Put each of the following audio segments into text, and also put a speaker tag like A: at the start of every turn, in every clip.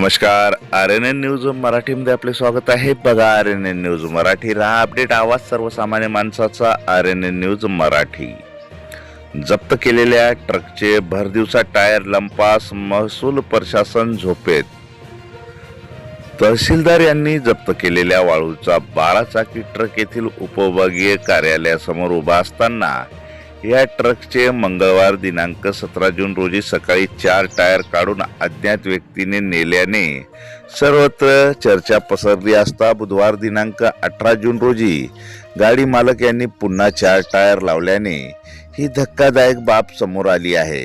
A: नमस्कार R N N news मराठीमध्ये आपले स्वागत आहे. बघा R N N news Marathi. राहा अपडेट आवाज सर्वसामान्य माणसाचा R N N news Marathi. जप्त केलेल्या ट्रकचे भरदिवसा टायर लंपास महसूल प्रशासन झोपेत. तहसीलदार यांनी जप्त केलेल्या वाळूचा बारा चाकी ट्रक येथील उपविभागीय कार्यालयासमोर उभा असताना या ट्रकचे मंगळवार दिनांक सतरा जून रोजी सकाळी चार टायर काढून अज्ञात व्यक्तीने नेल्याने सर्वत्र चर्चा पसरली असता बुधवार दिनांक अठरा जून रोजी गाडी मालक यांनी पुन्हा चार टायर लावल्याने ही धक्कादायक बाब समोर आली आहे.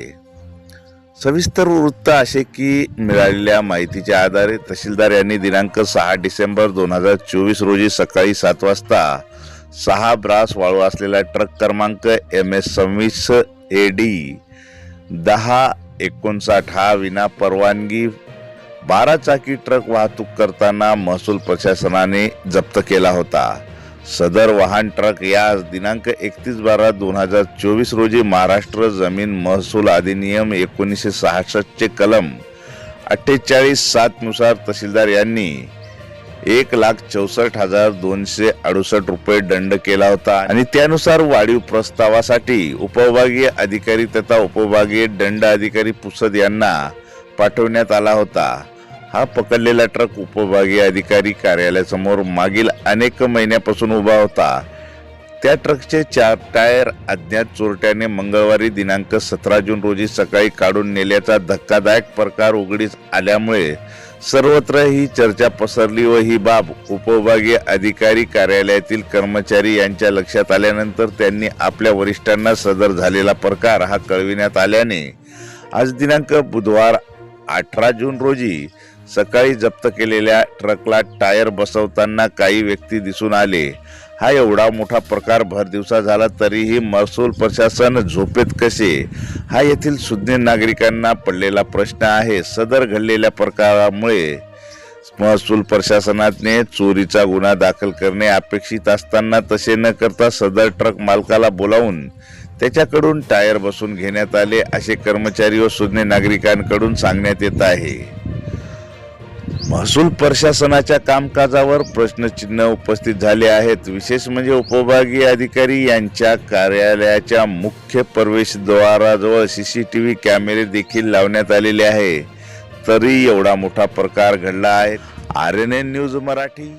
A: सविस्तर वृत्त असे की मिळालेल्या माहितीच्या आधारे तहसीलदार यांनी दिनांक सहा डिसेंबर दोन हजार चोवीस रोजी सकाळी सात वाजता सहा ब्रास वाळू असलेला ट्रक क्रमांक एम एस सव्वीस ए डी दहा एकोणसाठ हा विना परवानगी बारा चाकी ट्रक वाहतूक करताना महसूल प्रशासनाने जप्त केला होता. सदर वाहन ट्रक या दिनांक एकतीस बारा दोन हजार चोवीस रोजी महाराष्ट्र जमीन महसूल अधिनियम एकोणीसशे सहासष्टचे कलम अठ्ठेचाळीस सातनुसार तहसीलदार यांनी एक लाख चौसष्ट हजार दोनशे अडुसष्ट रुपये दंड केला होता. आणि त्यानुसार वाढीव प्रस्तावासाठी उपविभागीय अधिकारी तथा उपविभागीय दंड अधिकारी पुसद यांना पाठवण्यात आला होता. हा पकडलेला ट्रक उपविभागीय अधिकारी कार्यालयासमोर मागील अनेक महिन्यापासून उभा होता. त्या ट्रकचे चार टायर अज्ञात चोरट्याने मंगळवारी दिनांक सतरा जून रोजी सकाळी काढून नेल्याचा धक्कादायक प्रकार उघडीस आल्यामुळे सर्वत्र ही चर्चा पसरली व ही बाब उपविभागीय अधिकारी कार्यालयातील कर्मचारी यांच्या लक्षात आल्यानंतर त्यांनी आपल्या वरिष्ठांना सदर झालेला प्रकार हा कळविण्यात आल्याने आज दिनांक बुधवार अठरा जून रोजी सकाळी जप्त केलेल्या ट्रकला टायर बसवताना काही व्यक्ती दिसून आले. हा एवढा मोठा प्रकार भर दिवसा झाला तरीही महसूल प्रशासन झोपेत कसे? हा येथील सुज्ञ नागरिकांना पडलेला प्रश्न आहे. सदर घडलेल्या प्रकारामुळे महसूल प्रशासनाने चोरीचा गुन्हा दाखल करणे अपेक्षित असताना तसे न करता सदर ट्रक मालकाला बोलावून त्याच्याकडून टायर बसून घेण्यात आले असे कर्मचारी व सुज्ञ नागरिकांकडून सांगण्यात येत आहे. महसूल प्रशासनाच्या कामकाजावर प्रश्नचिन्ह उपस्थित झाले आहेत. विशेष म्हणजे उपविभागीय अधिकारी यांच्या कार्यालयाच्या मुख्य प्रवेशद्वाराजवळ सी सी टी व्ही कॅमेरे देखील लावण्यात आलेले आहे. तरी एवढा मोठा प्रकार घडला आहे. R N N news Marathi.